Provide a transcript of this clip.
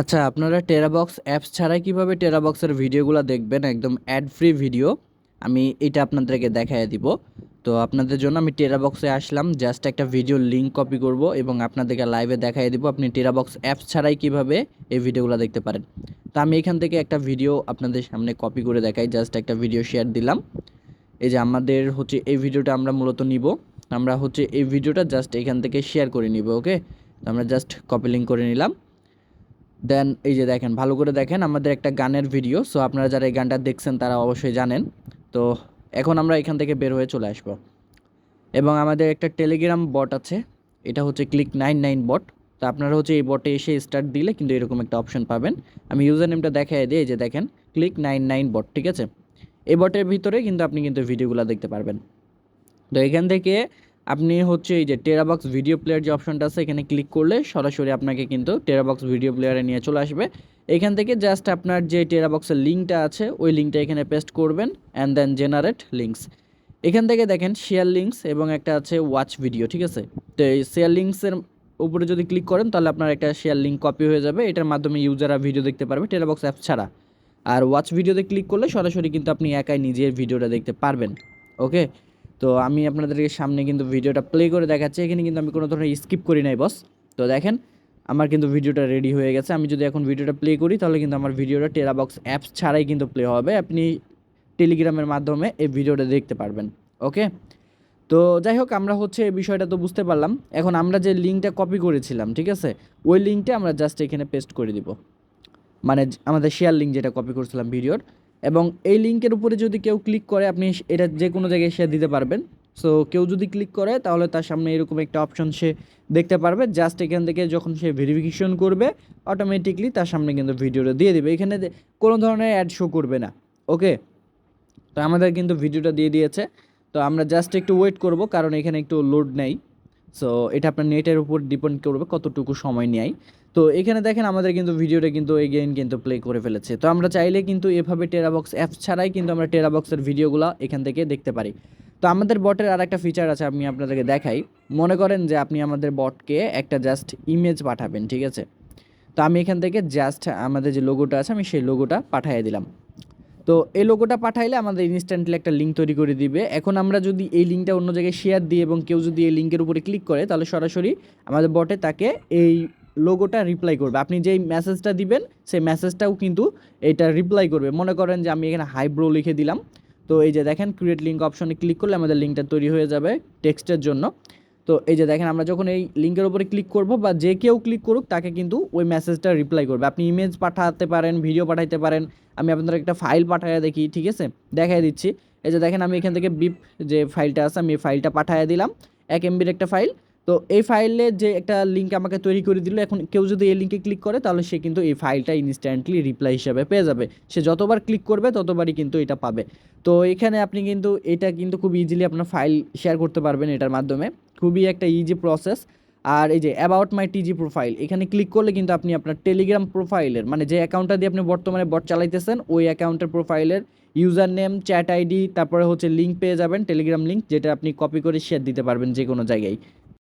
আচ্ছা আপনারা TeraBox apps ছাড়াই কীভাবে টেরাবক্সের ভিডিওগুলো দেখবেন? একদম অ্যাড ফ্রি ভিডিও আমি এটা আপনাদেরকে দেখায় দিব। তো আপনাদের জন্য আমি টেরাবক্সে আসলাম। জাস্ট একটা ভিডিও লিঙ্ক কপি করব এবং আপনাদেরকে লাইভে দেখায় দিব আপনি টেরাবক্স অ্যাপস ছাড়াই কীভাবে এই ভিডিওগুলো দেখতে পারেন। তো আমি এখান থেকে একটা ভিডিও আপনাদের সামনে কপি করে দেখাই। জাস্ট একটা ভিডিও শেয়ার দিলাম। এই যে আমাদের হচ্ছে এই ভিডিওটা আমরা মূলত নিব। আমরা হচ্ছে এই ভিডিওটা জাস্ট এখান থেকে শেয়ার করে নিব ওকে তো আমরা জাস্ট কপি লিঙ্ক করে নিলাম। দেন এই যে দেখেন, ভালো করে দেখেন আমাদের একটা গানের ভিডিও সো আপনারা যারা এই গানটা দেখছেন তারা অবশ্যই জানেন। তো এখন আমরা এখান থেকে বের হয়ে চলে আসব। এবং আমাদের একটা টেলিগ্রাম বট আছে, এটা হচ্ছে ক্লিক নাইন নাইন বট তো আপনারা হচ্ছে এই বটে এসে স্টার্ট দিলে কিন্তু এরকম একটা অপশন পাবেন। আমি ইউজার নেমটা দেখাই দিই, এই যে দেখেন ক্লিক নাইন নাইন বট ঠিক আছে? এই বটের ভিতরে কিন্তু আপনি কিন্তু ভিডিওগুলো দেখতে পারবেন। তো এখান থেকে আপনি হচ্ছে এই যে টেরাবক্স ভিডিও প্লেয়ার যে অপশনটা আছে, এখানে ক্লিক করলে সরাসরি আপনাকে কিন্তু টেরাবক্স ভিডিও প্লেয়ারে নিয়ে চলে আসবে। এখান থেকে জাস্ট আপনার যে টেরাবক্সের লিঙ্কটা আছে, ওই লিঙ্কটা এখানে পেস্ট করবেন অ্যান্ড দেন জেনারেট লিঙ্কস এখান থেকে দেখেন শেয়ার লিঙ্কস এবং একটা আছে ওয়াচ ভিডিও ঠিক আছে? তো এই শেয়ার লিঙ্কসের উপরে যদি ক্লিক করেন, তাহলে আপনার একটা শেয়ার লিঙ্ক কপি হয়ে যাবে। এটার মাধ্যমে ইউজাররা ভিডিও দেখতে পারবে টেরাবক্স অ্যাপ ছাড়া। আর ওয়াচ ভিডিওতে ক্লিক করলে সরাসরি কিন্তু আপনি একাই নিজের ভিডিওটা দেখতে পারবেন ওকে তো আমি আপনাদেরকে সামনে কিন্তু ভিডিওটা প্লে করে দেখাচ্ছি। এখানে কিন্তু আমি কোনো ধরনের স্কিপ করি নাই বস তো দেখেন, আমার কিন্তু ভিডিওটা রেডি হয়ে গেছে। আমি যদি এখন ভিডিওটা প্লে করি, তাহলে কিন্তু আমার ভিডিওটা টেরাবক্স অ্যাপস ছাড়াই কিন্তু প্লে হবে। আপনি টেলিগ্রামের মাধ্যমে এই ভিডিওটা দেখতে পারবেন ওকে তো যাই হোক, আমরা হচ্ছে এই বিষয়টা তো বুঝতে পারলাম। এখন আমরা যে লিঙ্কটা কপি করেছিলাম, ঠিক আছে? ওই লিঙ্কটা আমরা জাস্ট এখানে পেস্ট করে দিব। মানে আমাদের শেয়ার লিঙ্ক যেটা কপি করেছিলাম ভিডিওর। এবং এই লিঙ্কের উপরে যদি কেউ ক্লিক করে, আপনি এটা যে কোনো জায়গায় শেয়ার দিতে পারবেন। সো কেউ যদি ক্লিক করে, তাহলে তার সামনে এরকম একটা অপশন সে দেখতে পারবে। জাস্ট এখান থেকে যখন সে ভেরিফিকেশন করবে অটোমেটিকলি তার সামনে কিন্তু ভিডিওটা দিয়ে দেবে। এখানে কোনো ধরনের অ্যাড শো করবে না। ওকে তো আমাদের কিন্তু ভিডিওটা দিয়ে দিয়েছে। তো আমরা জাস্ট একটু ওয়েট করব, কারণ এখানে একটু লোড নেই। সো এটা আপনার নেটের উপর ডিপেন্ড করবে কতটুকু সময় নেয়। তো এখানে দেখেন আমাদের কিন্তু ভিডিওটা কিন্তু এগেইন কিন্তু প্লে করে ফেলেছে। তো আমরা চাইলে কিন্তু এভাবে টেরাবক্স অ্যাপ ছাড়াই কিন্তু আমরা টেরাবক্সের ভিডিওগুলো এখান থেকে দেখতে পারি। তো আমাদের বটের আর একটা ফিচার আছে, আমি আপনাদেরকে দেখাই। মনে করেন যে আপনি আমাদের বটকে একটা জাস্ট ইমেজ পাঠাবেন, ঠিক আছে? তো আমি এখান থেকে জাস্ট আমাদের যে লোগোটা আছে, আমি সেই লোগোটা পাঠিয়ে দিলাম। তো এই লোগোটা পাঠাইলে আমাদের ইনস্ট্যান্টলি একটা লিঙ্ক তৈরি করে দিবে। এখন আমরা যদি এই লিঙ্কটা অন্য জায়গায় শেয়ার দিই এবং কেউ যদি এই লিঙ্কের উপরে ক্লিক করে, তাহলে সরাসরি আমাদের বটে তাকে এই লোগোটা রিপ্লাই করবে। আপনি যেই মেসেজটা দিবেন, সেই মেসেজটাও কিন্তু এটা রিপ্লাই করবে। মনে করেন যে আমি এখানে হাইব্রো লিখে দিলাম। তো এই যে দেখেন ক্রিয়েট লিঙ্ক অপশনে ক্লিক করলে আমাদের লিঙ্কটা তৈরি হয়ে যাবে টেক্সটের জন্য। তো এই যে দেখেন, আমরা যখন এই লিঙ্কের উপরে ক্লিক করব বা যে কেউ ক্লিক করুক, তাকে কিন্তু ওই মেসেজটা রিপ্লাই করবে। আপনি ইমেজ পাঠাতে পারেন ভিডিও পাঠাইতে পারেন। আমি আপনাদের একটা ফাইল পাঠাইয়া দেখি, ঠিক আছে? দেখাই দিচ্ছি। এই যে দেখেন, আমি এখান থেকে বিপ যে ফাইলটা আছে, আমি ফাইলটা পাঠাইয়া দিলাম। এক এমবির একটা ফাইল তো এই ফাইলে যে একটা লিঙ্ক আমাকে তৈরি করে দিল, এখন কেউ যদি এই লিঙ্কে ক্লিক করে, তাহলে সে কিন্তু এই ফাইলটা ইনস্ট্যান্টলি রিপ্লাই হিসাবে পেয়ে যাবে। সে যতবার ক্লিক করবে, ততবারই কিন্তু এটা পাবে। তো এখানে আপনি কিন্তু, এটা কিন্তু খুব ইজিলি আপনার ফাইল শেয়ার করতে পারবেন এটার মাধ্যমে। খুবই একটা ইজি প্রসেস আর এই যে অ্যাবাউট মাই টিজি প্রোফাইল এখানে ক্লিক করলে কিন্তু আপনি আপনার টেলিগ্রাম প্রোফাইলের মানে যে অ্যাকাউন্টটা দিয়ে আপনি বর্তমানে বট চালাইতেছেন, ওই অ্যাকাউন্টের প্রোফাইলের ইউজার নেম চ্যাট আইডি তারপরে হচ্ছে লিঙ্ক পেয়ে যাবেন টেলিগ্রাম লিঙ্ক যেটা আপনি কপি করে শেয়ার দিতে পারবেন যে কোনো জায়গায়।